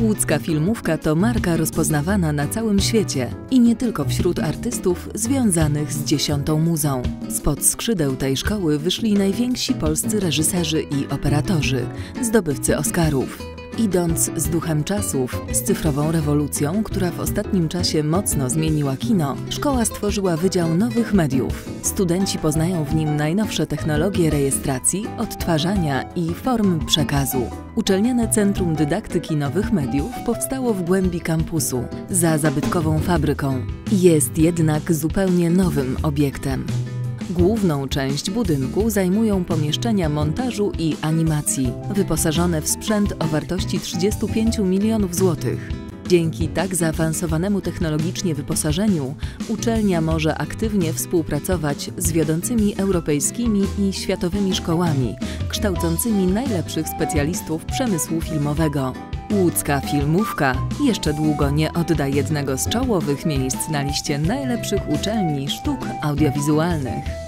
Łódzka Filmówka to marka rozpoznawana na całym świecie i nie tylko wśród artystów związanych z dziesiątą muzą. Spod skrzydeł tej szkoły wyszli najwięksi polscy reżyserzy i operatorzy, zdobywcy Oscarów. Idąc z duchem czasów, z cyfrową rewolucją, która w ostatnim czasie mocno zmieniła kino, szkoła stworzyła Wydział Nowych Mediów. Studenci poznają w nim najnowsze technologie rejestracji, odtwarzania i form przekazu. Uczelniane Centrum Dydaktyki Nowych Mediów powstało w głębi kampusu, za zabytkową fabryką. Jest jednak zupełnie nowym obiektem. Główną część budynku zajmują pomieszczenia montażu i animacji, wyposażone w sprzęt o wartości 35 milionów złotych. Dzięki tak zaawansowanemu technologicznie wyposażeniu uczelnia może aktywnie współpracować z wiodącymi europejskimi i światowymi szkołami, kształcącymi najlepszych specjalistów przemysłu filmowego. Łódzka Filmówka jeszcze długo nie odda jednego z czołowych miejsc na liście najlepszych uczelni sztuk audiowizualnych.